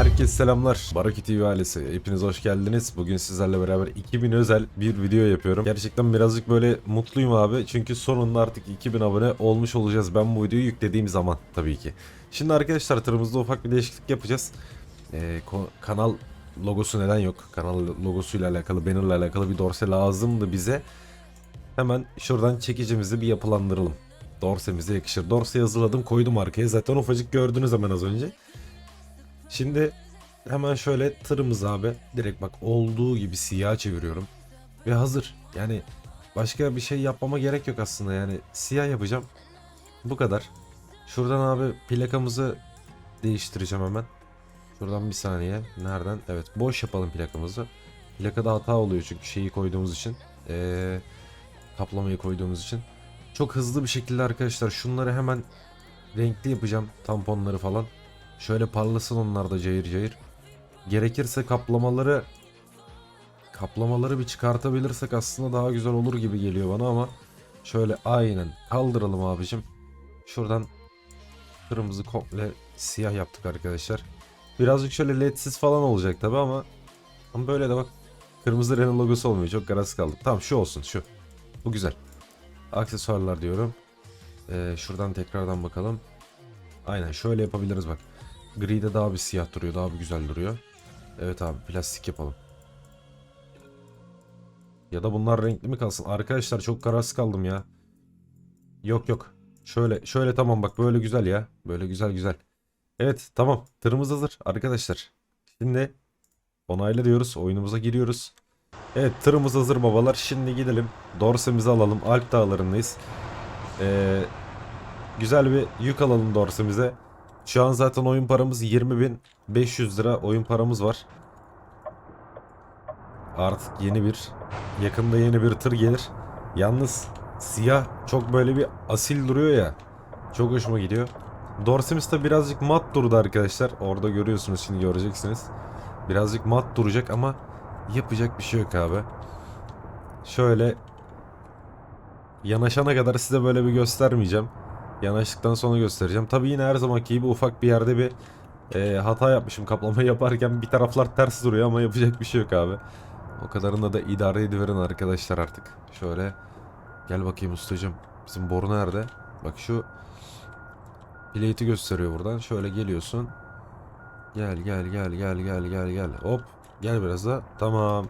Herkese selamlar. Baraki TV ailesi. Hepiniz hoş geldiniz. Bugün sizlerle beraber 2000 özel bir video yapıyorum. Gerçekten birazcık böyle mutluyum abi. Çünkü sonunda artık 2000 abone olmuş olacağız. Ben bu videoyu yüklediğim zaman tabii ki. Şimdi arkadaşlar tırımızda ufak bir değişiklik yapacağız. Ee, kanal logosu neden yok? Kanal logosuyla alakalı, bannerla alakalı bir dorse lazımdı bize. Hemen şuradan çekicimizi bir yapılandıralım. Dorsemize yakışır. Dorseyi hazırladım koydum arkaya. Zaten ufacık gördünüz hemen az önce. Şimdi hemen şöyle tırımız abi direkt bak olduğu gibi siyah çeviriyorum. Ve hazır. Yani başka bir şey yapmama gerek yok aslında yani siyah yapacağım. Bu kadar. Şuradan abi plakamızı değiştireceğim hemen. Şuradan bir saniye. Nereden? Evet boş yapalım plakamızı. Plakada hata oluyor çünkü şeyi koyduğumuz için. Ee, kaplamayı koyduğumuz için. Çok hızlı bir şekilde arkadaşlar şunları hemen renkli yapacağım. Tamponları falan. Şöyle parlasın onlar da cayır cayır. Gerekirse kaplamaları kaplamaları bir çıkartabilirsek aslında daha güzel olur gibi geliyor bana ama şöyle aynen kaldıralım abicim. Şuradan kırmızı komple siyah yaptık arkadaşlar. Birazcık şöyle ledsiz falan olacak tabi ama ama böyle de bak kırmızı Renault logosu olmuyor. Çok kararsız kaldım. Tamam şu olsun şu. Bu güzel. Aksesuarlar diyorum. Ee, şuradan tekrardan bakalım. Aynen şöyle yapabiliriz bak. Gri'de daha bir siyah duruyor. Daha bir güzel duruyor. Evet abi plastik yapalım. Ya da bunlar renkli mi kalsın? Arkadaşlar çok kararsız kaldım ya. Yok yok. Şöyle şöyle tamam bak böyle güzel ya. Böyle güzel güzel. Evet tamam. Tırımız hazır arkadaşlar. Şimdi onayla diyoruz. Oyunumuza giriyoruz. Evet tırımız hazır babalar. Şimdi gidelim. Dorsemizi alalım. Alp dağlarındayız. Ee, güzel bir yük alalım dorsemize. Şu an zaten oyun paramız 20.500 lira oyun paramız var. Artık yeni bir yakında yeni bir tır gelir. Yalnız siyah çok böyle bir asil duruyor ya. Çok hoşuma gidiyor. Dorsemiz de birazcık mat durdu arkadaşlar. Orada görüyorsunuz şimdi göreceksiniz. Birazcık mat duracak ama yapacak bir şey yok abi. Şöyle yanaşana kadar size böyle bir göstermeyeceğim. Yanaştıktan sonra göstereceğim. Tabii yine her zamanki gibi ufak bir yerde bir e, hata yapmışım. Kaplama yaparken bir taraflar ters duruyor ama yapacak bir şey yok abi. O kadarını da idare ediverin arkadaşlar artık. Şöyle gel bakayım ustacım. Bizim boru nerede? Bak şu plate'i gösteriyor buradan. Şöyle geliyorsun. Gel gel gel gel gel gel gel. Hop gel biraz da. Tamam.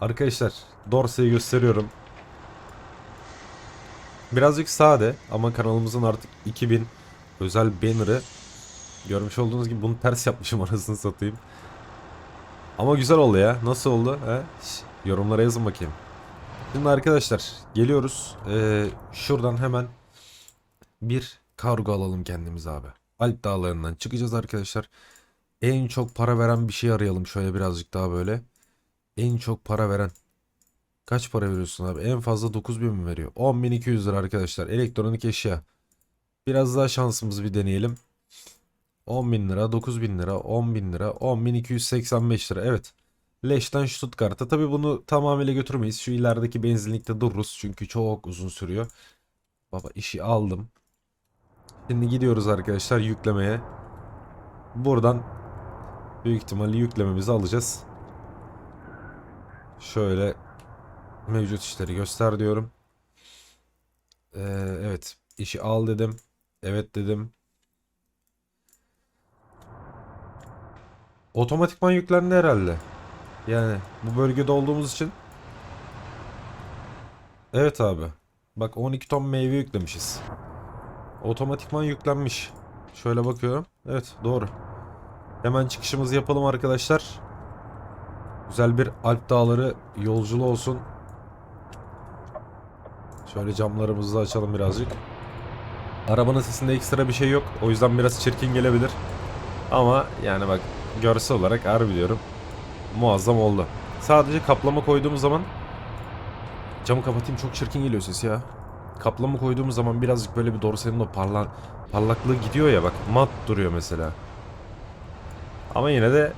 Arkadaşlar Dorsey'i gösteriyorum. Birazcık sade ama kanalımızın artık 2000 özel banner'ı görmüş olduğunuz gibi bunu ters yapmışım arasını satayım. Ama güzel oldu ya. Nasıl oldu? He? Yorumlara yazın bakayım. Şimdi arkadaşlar geliyoruz. Ee, şuradan hemen bir kargo alalım kendimize abi. Alp dağlarından çıkacağız arkadaşlar. En çok para veren bir şey arayalım şöyle birazcık daha böyle. En çok para veren. Kaç para veriyorsun abi? En fazla 9000 mi veriyor? 10200 lira arkadaşlar. Elektronik eşya. Biraz daha şansımızı bir deneyelim. 10.000 lira, 9.000 lira, 10.000 lira, 10.285 lira. Evet. Leş'ten Stuttgart'a. Tabi bunu tamamıyla götürmeyiz. Şu ilerideki benzinlikte dururuz. Çünkü çok uzun sürüyor. Baba işi aldım. Şimdi gidiyoruz arkadaşlar yüklemeye. Buradan büyük ihtimalle yüklememizi alacağız. Şöyle mevcut işleri göster diyorum. Ee, evet işi al dedim. Evet dedim. Otomatikman yüklendi herhalde. Yani bu bölgede olduğumuz için. Evet abi. Bak 12 ton meyve yüklemişiz. Otomatikman yüklenmiş. Şöyle bakıyorum. Evet doğru. Hemen çıkışımızı yapalım arkadaşlar. Güzel bir Alp Dağları yolculuğu olsun. Şöyle camlarımızı da açalım birazcık. Arabanın sesinde ekstra bir şey yok. O yüzden biraz çirkin gelebilir. Ama yani bak görsel olarak harbi diyorum. Muazzam oldu. Sadece kaplama koyduğumuz zaman camı kapatayım çok çirkin geliyor ses ya. Kaplama koyduğumuz zaman birazcık böyle bir dorsenin o parla parlaklığı gidiyor ya bak mat duruyor mesela. Ama yine de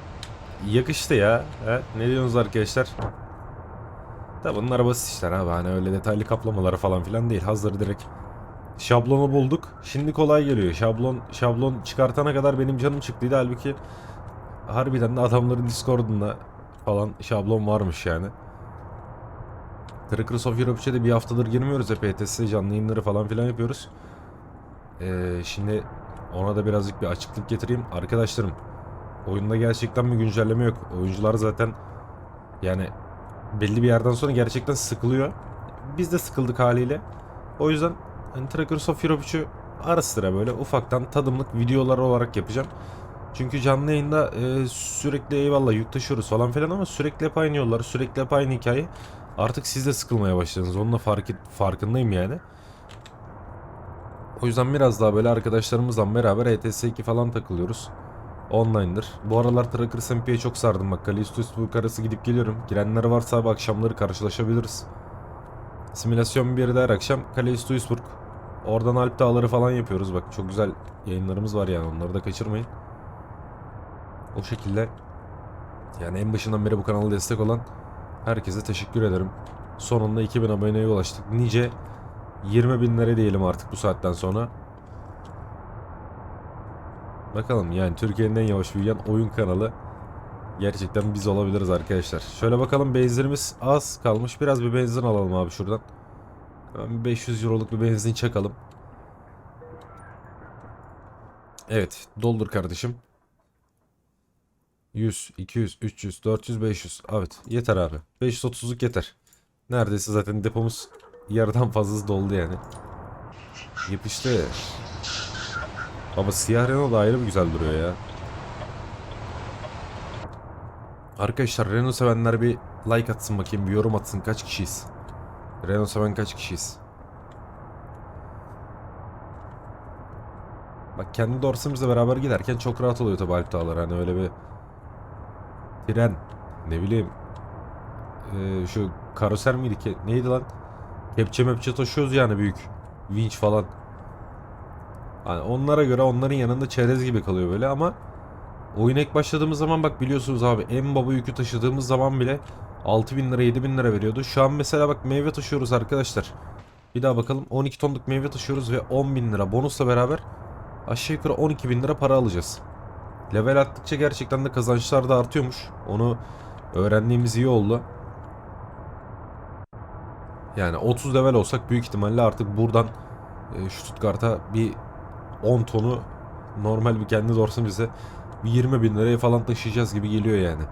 yakıştı ya. He? Ne diyorsunuz arkadaşlar? Tabi bunlar basit işler abi hani öyle detaylı kaplamaları falan filan değil. Hazır direkt şablonu bulduk. Şimdi kolay geliyor. Şablon şablon çıkartana kadar benim canım çıktıydı halbuki harbiden de adamların Discord'unda falan şablon varmış yani. Trackers of Europe'e de bir haftadır girmiyoruz. Hep ETS canlı yayınları falan filan yapıyoruz. Ee, şimdi ona da birazcık bir açıklık getireyim. Arkadaşlarım oyunda gerçekten bir güncelleme yok. Oyuncular zaten yani belli bir yerden sonra gerçekten sıkılıyor. Biz de sıkıldık haliyle. O yüzden hani Trackers of Europe'u ara sıra böyle ufaktan tadımlık videolar olarak yapacağım. Çünkü canlı yayında e, sürekli eyvallah yük taşıyoruz falan filan ama sürekli hep aynı yollar, sürekli hep aynı hikaye. Artık siz de sıkılmaya başladınız. Onunla fark farkındayım yani. O yüzden biraz daha böyle arkadaşlarımızla beraber ETS2 falan takılıyoruz. Online'dır. Bu aralar Trackers MP'ye çok sardım bak. Kalisto Üstbük arası gidip geliyorum. Girenler varsa abi akşamları karşılaşabiliriz. Simülasyon bir her akşam Kalisto Duisburg. Oradan Alp Dağları falan yapıyoruz bak. Çok güzel yayınlarımız var yani onları da kaçırmayın. O şekilde yani en başından beri bu kanala destek olan herkese teşekkür ederim. Sonunda 2000 aboneye ulaştık. Nice 20 binlere diyelim artık bu saatten sonra. Bakalım yani Türkiye'nin en yavaş büyüyen oyun kanalı gerçekten biz olabiliriz arkadaşlar. Şöyle bakalım benzinimiz az kalmış. Biraz bir benzin alalım abi şuradan. Hemen bir 500 euroluk bir benzin çakalım. Evet doldur kardeşim. 100, 200, 300, 400, 500. Evet yeter abi. 530'luk yeter. Neredeyse zaten depomuz yarıdan fazlası doldu yani. Yapıştı. Ama siyah Renault da ayrı bir güzel duruyor ya. Arkadaşlar Renault sevenler bir like atsın bakayım bir yorum atsın kaç kişiyiz? Renault seven kaç kişiyiz? Bak kendi dorsumuzla beraber giderken çok rahat oluyor tabi Alp Dağları hani öyle bir tren ne bileyim ee, şu karoser miydi ki neydi lan kepçe mepçe taşıyoruz yani büyük vinç falan hani onlara göre onların yanında çerez gibi kalıyor böyle ama oyuna ilk başladığımız zaman bak biliyorsunuz abi en baba yükü taşıdığımız zaman bile 6000 lira 7000 lira veriyordu şu an mesela bak meyve taşıyoruz arkadaşlar bir daha bakalım 12 tonluk meyve taşıyoruz ve 10 bin lira bonusla beraber aşağı yukarı 12 bin lira para alacağız Level attıkça gerçekten de kazançlar da artıyormuş. Onu öğrendiğimiz iyi oldu. Yani 30 level olsak büyük ihtimalle artık buradan e, Stuttgart'a bir 10 tonu normal bir kendi dorsun bize bir 20 bin liraya falan taşıyacağız gibi geliyor yani.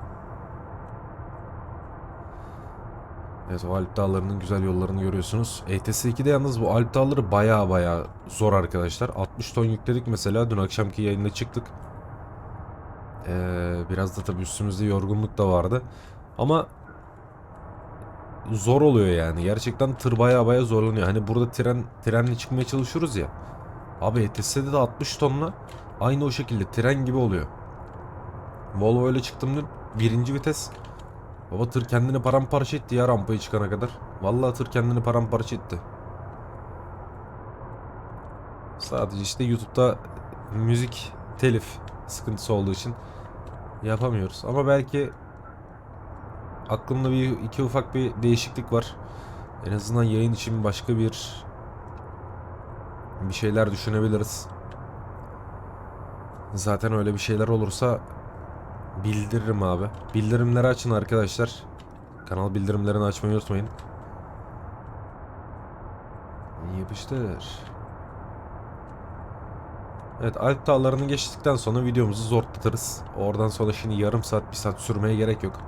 Evet o Alp Dağları'nın güzel yollarını görüyorsunuz. ETS2'de yalnız bu Alp Dağları baya baya zor arkadaşlar. 60 ton yükledik mesela dün akşamki yayında çıktık. Ee, biraz da tabii üstümüzde yorgunluk da vardı. Ama zor oluyor yani. Gerçekten tır baya baya zorlanıyor. Hani burada tren trenle çıkmaya çalışıyoruz ya. Abi ETS'de de 60 tonla aynı o şekilde tren gibi oluyor. Volvo ile çıktım. Birinci vites. Baba tır kendini paramparça etti ya rampayı çıkana kadar. Vallahi tır kendini paramparça etti. Sadece işte YouTube'da müzik telif sıkıntısı olduğu için yapamıyoruz. Ama belki aklımda bir iki ufak bir değişiklik var. En azından yayın için başka bir bir şeyler düşünebiliriz. Zaten öyle bir şeyler olursa bildiririm abi. Bildirimleri açın arkadaşlar. Kanal bildirimlerini açmayı unutmayın. Yapıştır. Evet Alp Dağları'nı geçtikten sonra videomuzu zorlatırız. Oradan sonra şimdi yarım saat bir saat sürmeye gerek yok.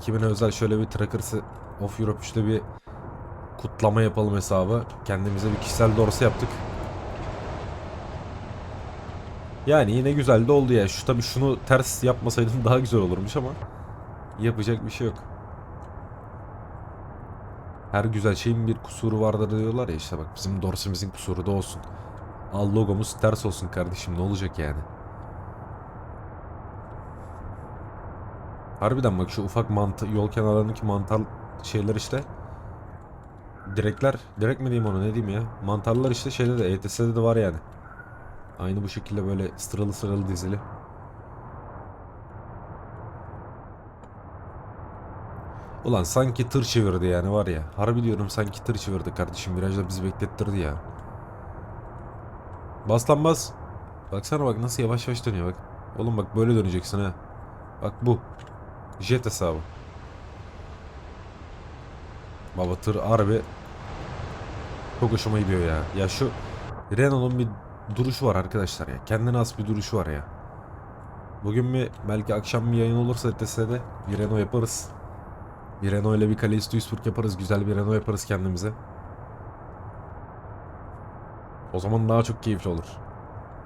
2000'e özel şöyle bir Trackers'ı Off Europe 3'te bir kutlama yapalım hesabı. Kendimize bir kişisel dorsa yaptık. Yani yine güzel de oldu ya. Şu tabii şunu ters yapmasaydım daha güzel olurmuş ama yapacak bir şey yok. Her güzel şeyin bir kusuru vardır diyorlar ya işte bak bizim dorsimizin kusuru da olsun. Al logomuz ters olsun kardeşim ne olacak yani. Harbiden bak şu ufak mantı yol kenarlarındaki mantar şeyler işte. Direkler, direk mi diyeyim ona ne diyeyim ya. Mantarlar işte şeyde de ETS'de de var yani. Aynı bu şekilde böyle sıralı sıralı dizili. Ulan sanki tır çevirdi yani var ya. Harbi diyorum sanki tır çevirdi kardeşim. Virajda bizi beklettirdi ya. Bas lan bas. Baksana bak nasıl yavaş yavaş dönüyor bak. Oğlum bak böyle döneceksin ha. Bak bu. Jet hesabı. Baba tır harbi çok hoşuma gidiyor ya. Ya şu Renault'un bir duruşu var arkadaşlar ya. Kendine has bir duruşu var ya. Bugün bir belki akşam bir yayın olursa ETS'de bir Renault yaparız. Bir Renault ile bir Calais Duisburg yaparız. Güzel bir Renault yaparız kendimize. O zaman daha çok keyifli olur.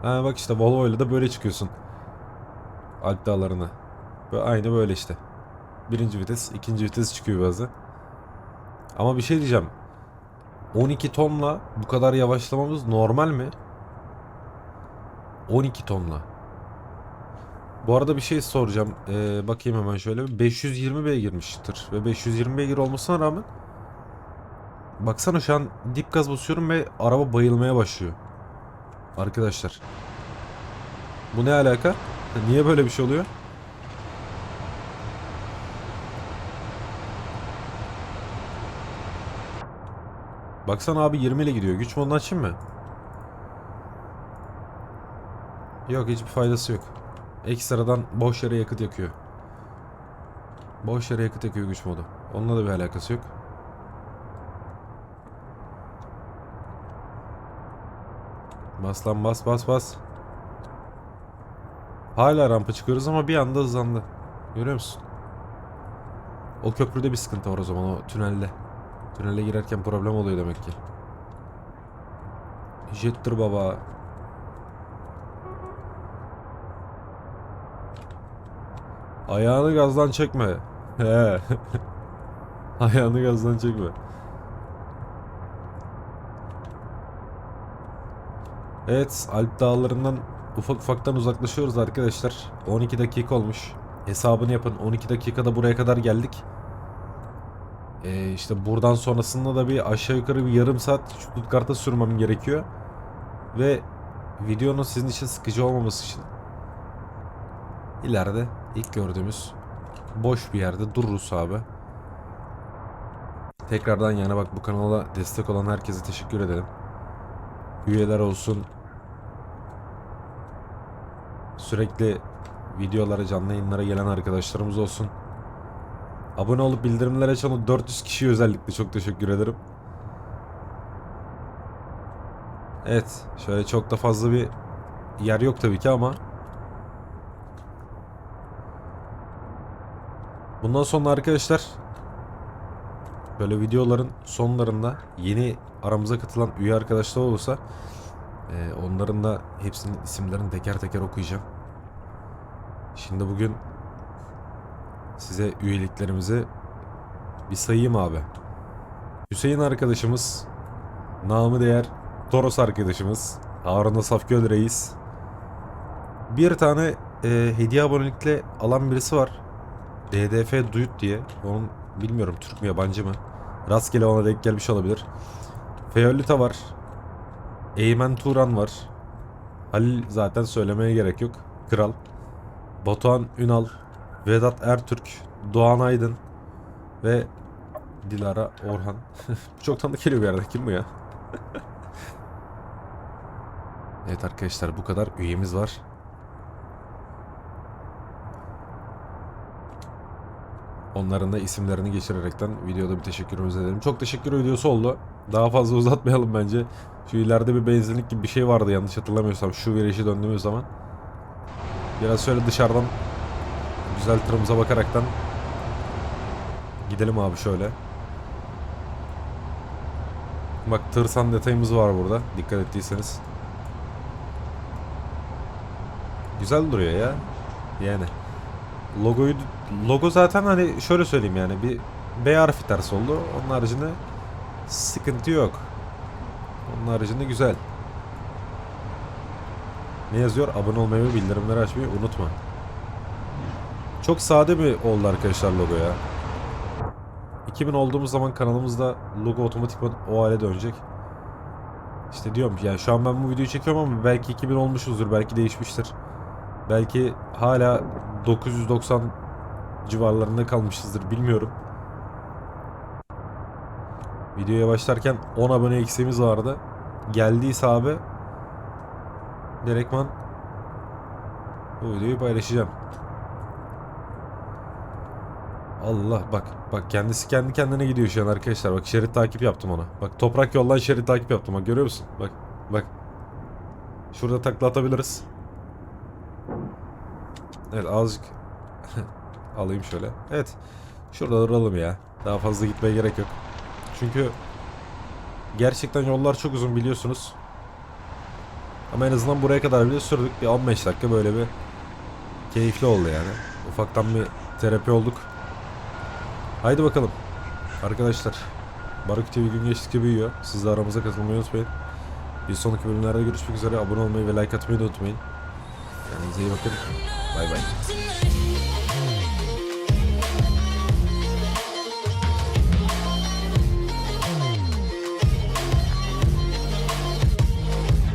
Ha bak işte Volvo ile de böyle çıkıyorsun. Alp dağlarına. Ve aynı böyle işte. Birinci vites, ikinci vites çıkıyor bazı. Ama bir şey diyeceğim. 12 tonla bu kadar yavaşlamamız normal mi? 12 tonla. Bu arada bir şey soracağım. Ee, bakayım hemen şöyle. 520 beygirmiştir. Ve 520 beygir olmasına rağmen Baksana şu an dip gaz basıyorum ve araba bayılmaya başlıyor. Arkadaşlar. Bu ne alaka? Niye böyle bir şey oluyor? Baksana abi 20 ile gidiyor. Güç modunu açayım mı? Yok hiçbir faydası yok. Ekstradan boş yere yakıt yakıyor. Boş yere yakıt yakıyor güç modu. Onunla da bir alakası yok. Bas lan bas bas bas. Hala rampa çıkıyoruz ama bir anda hızlandı. Görüyor musun? O köprüde bir sıkıntı var o zaman o tünelde. Tünele girerken problem oluyor demek ki. Jettir baba. Ayağını gazdan çekme. Ayağını gazdan çekme. Evet, Alp dağlarından ufak ufaktan uzaklaşıyoruz arkadaşlar. 12 dakika olmuş. Hesabını yapın. 12 dakikada buraya kadar geldik. Ee, işte buradan sonrasında da bir aşağı yukarı bir yarım saat Stuttgart'a sürmem gerekiyor. Ve videonun sizin için sıkıcı olmaması için ileride ilk gördüğümüz boş bir yerde dururuz abi. Tekrardan yani bak bu kanala destek olan herkese teşekkür edelim. Üyeler olsun. Sürekli videolara, canlı yayınlara gelen arkadaşlarımız olsun. Abone olup bildirimleri açan o 400 kişiye özellikle çok teşekkür ederim. Evet, şöyle çok da fazla bir yer yok tabii ki ama Bundan sonra arkadaşlar böyle videoların sonlarında yeni aramıza katılan üye arkadaşlar olursa e, onların da hepsinin isimlerini teker teker okuyacağım. Şimdi bugün size üyeliklerimizi bir sayayım abi. Hüseyin arkadaşımız, namı değer Toros arkadaşımız, Harun Safgöl Reis. Bir tane e, hediye abonelikle alan birisi var. DDF Duyut diye. Onun bilmiyorum Türk mü yabancı mı. Rastgele ona denk gelmiş olabilir. Feolita var. Eymen Turan var. Halil zaten söylemeye gerek yok. Kral. Batuhan Ünal. Vedat Ertürk. Doğan Aydın. Ve Dilara Orhan. Çok tanıdık geliyor bir yerde. Kim bu ya? evet arkadaşlar bu kadar üyemiz var. Onların da isimlerini geçirerekten videoda bir teşekkürümüzü edelim. Çok teşekkür videosu oldu. Daha fazla uzatmayalım bence. Şu ileride bir benzinlik gibi bir şey vardı yanlış hatırlamıyorsam. Şu virajı döndüğümüz zaman. Biraz şöyle dışarıdan güzel tırımıza bakaraktan gidelim abi şöyle. Bak tırsan detayımız var burada. Dikkat ettiyseniz. Güzel duruyor ya. Yani. Logoyu logo zaten hani şöyle söyleyeyim yani bir B harfi ters oldu. Onun haricinde sıkıntı yok. Onun haricinde güzel. Ne yazıyor? Abone olmayı ve bildirimleri açmayı unutma. Çok sade bir oldu arkadaşlar logo ya. 2000 olduğumuz zaman kanalımızda logo otomatikman o hale dönecek. İşte diyorum yani şu an ben bu videoyu çekiyorum ama belki 2000 olmuşuzdur. Belki değişmiştir. Belki hala 990 civarlarında kalmışızdır bilmiyorum. Videoya başlarken 10 abone eksiğimiz vardı. Geldiyse abi direktman Bu videoyu paylaşacağım. Allah bak bak kendisi kendi kendine gidiyor şu an arkadaşlar. Bak şerit takip yaptım ona. Bak toprak yoldan şerit takip yaptım. Bak görüyor musun? Bak bak. Şurada takla atabiliriz. Evet azıcık alayım şöyle. Evet. Şurada duralım ya. Daha fazla gitmeye gerek yok. Çünkü gerçekten yollar çok uzun biliyorsunuz. Ama en azından buraya kadar bile sürdük. Bir 15 dakika böyle bir keyifli oldu yani. Ufaktan bir terapi olduk. Haydi bakalım. Arkadaşlar. Baruk TV gün geçtikçe büyüyor. Siz de aramıza katılmayı unutmayın. Bir sonraki bölümlerde görüşmek üzere. Abone olmayı ve like atmayı da unutmayın. Kendinize iyi bakın. Bay bay.